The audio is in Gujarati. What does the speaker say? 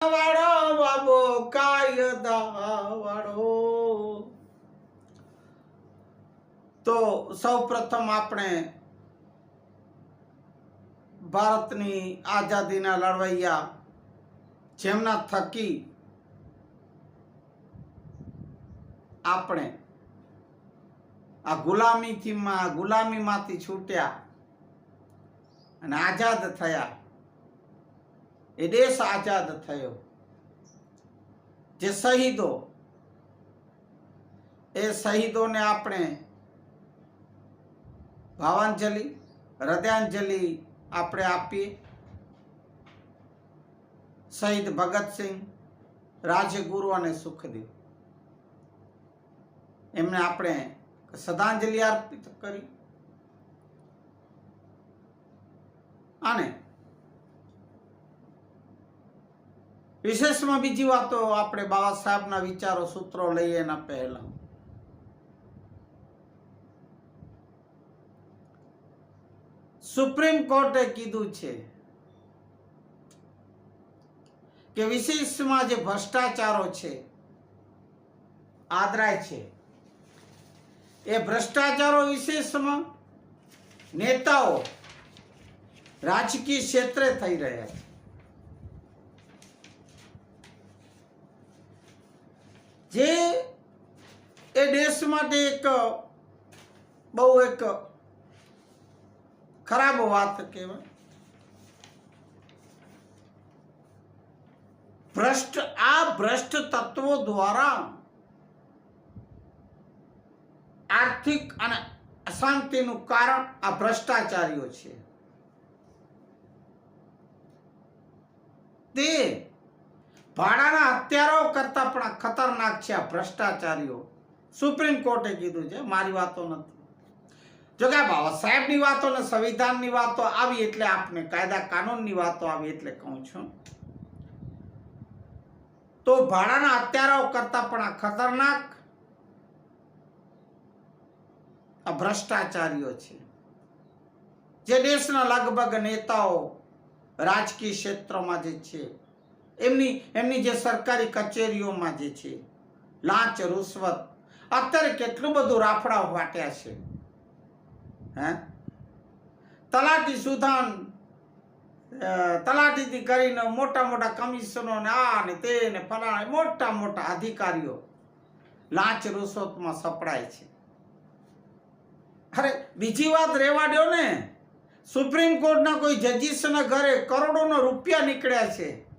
વાળો બાબો કાયદા વાળો તો સૌ પ્રથમ આપણે ભારતની આઝાદીના લડવૈયા જેમના થકી આપણે આ ગુલામીથી ગુલામીમાંથી છૂટ્યા અને આઝાદ થયા. દેશ આઝાદ થયો. જે શહીદો, એ શહીદોને આપણે ભાવાંજલિ, હૃદયાંજલિ આપણે આપીએ. શહીદ ભગતસિંહ, રાજગુરુ અને સુખદેવ. એમને આપણે શ્રદ્ધાંજલિ અર્પિત કરી. અને વિશેષમાં બીજી વાતો આપણે બાબા સાહેબના વિચારો સૂત્રો લઈએ એના પહેલા. સુપ્રીમ કોર્ટે કીધું છે કે વિશેષમાં જે ભ્રષ્ટાચારો છે, આદરાય છે, એ ભ્રષ્ટાચારો વિશેષમાં નેતાઓ રાજકીય ક્ષેત્રે થઈ રહ્યા છે જે એ દેશ માટે એક બહુ એક ખરાબ વાત કહેવાય. ભ્રષ્ટ, આ ભ્રષ્ટ તત્વો દ્વારા આર્થિક અને અશાંતિનું કારણ આ ભ્રષ્ટાચારીઓ છે. તે ભાડાના હત્યારાઓ કરતા પણ ખતરનાક છે આ ભ્રષ્ટાચારીઓ. સુપ્રીમ કોર્ટે કીધું છે, મારી વાતો નથી. જો કે બાબા સાહેબની વાતો ને સંવિધાનની વાતો આવી એટલે આપને કાયદા કાનૂનની વાતો આવી એટલે કહું છું. તો ભાડાના હત્યારાઓ કરતા પણ આ ખતરનાક આ ભ્રષ્ટાચારીઓ છે. જે દેશના લગભગ નેતાઓ રાજકીય ક્ષેત્રમાં જે છે, એમની એમની જે સરકારી કચેરીઓમાં જે છે, લાંચ, રૂશ્વત અત્યારે કેટલું બધું રાફડા વાટ્યા છે? હે? તલાટી સુધાન તલાટીથી કરીને મોટા મોટા કમિશનો ને આ ને તે ને ફલાણા મોટા મોટા અધિકારીઓ લાંચ રૂશ્વતમાં સપડાય છે. અરે, બીજી વાત રહેવા દો ને. સુપ્રીમ કોર્ટના કોઈ જજીસના ઘરે કરોડોનો રૂપિયા નીકળ્યા છે.